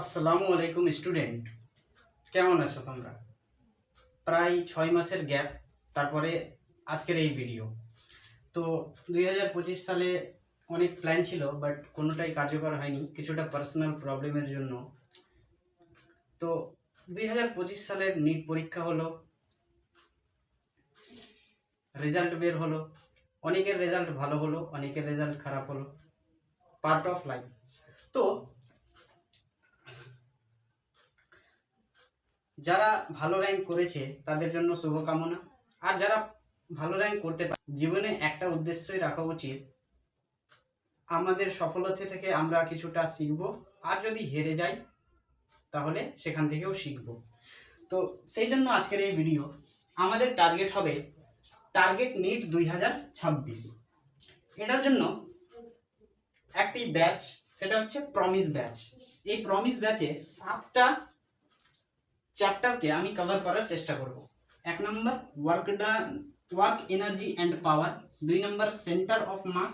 আসসালামু আলাইকুম, স্টুডেন্ট। কেমন আছো তোমরা? প্রায় ছয় মাসের গ্যাপ, তারপরে আজকের এই ভিডিও। তো দুই হাজার পঁচিশ সালে অনেক প্ল্যান ছিল, বাট কোনোটাই কার্যকর হয়নি, কিছুটা পার্সোনাল প্রবলেমের জন্য। তো দুই হাজার পঁচিশ সালের নিট পরীক্ষা হলো, রেজাল্ট বের হলো, অনেকের রেজাল্ট ভালো হলো, অনেকের রেজাল্ট খারাপ হলো পার্ট অফ লাইফ তো যারা ভালো র্যাঙ্ক করেছে, তাদের জন্য শুভকামনা। আর যারা ভালো র্যাঙ্ক করতে পারে, জীবনে একটা উদ্দেশ্যই রাখা উচিত। আমাদের সফলতা থেকে আমরা কিছুটা শিখব। আর যদি হেরে যাই, তাহলে সেখান থেকেও শিখব। তো সেই জন্য আজকের এই ভিডিও আমাদের টার্গেট হবে টার্গেট নিট দুই হাজার ছাব্বিশ। এটার জন্য একটি ব্যাচ সেটা হচ্ছে প্রমিস ব্যাচ এই প্রমিস ব্যাচে সাতটা চ্যাপ্টারকে আমি কভার করার চেষ্টা করব। এক number work work energy and power দুই নম্বর সেন্টার অফ মাস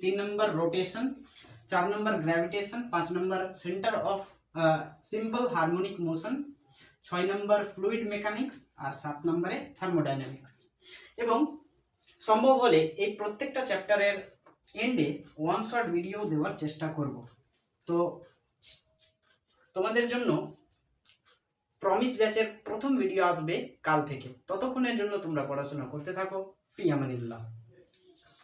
তিন নম্বর রোটেশন চার নম্বর গ্র্যাভিটেশন পাঁচ number centre of simple harmonic motion ছয় নম্বর ফ্লুইড মেকানিক্স আর সাত নম্বরে থার্মোডাইনামিক্স এবং সম্ভব হলে এই প্রত্যেকটা চ্যাপ্টারের এন্ডে ওয়ান শর্ট ভিডিও দেওয়ার চেষ্টা করব। তো তোমাদের জন্য প্রমিস ব্যাচের প্রথম ভিডিও আসবে কাল থেকে। ততক্ষণের জন্য তোমরা পড়াশোনা করতে থাকো। ফি আমানিল্লাহ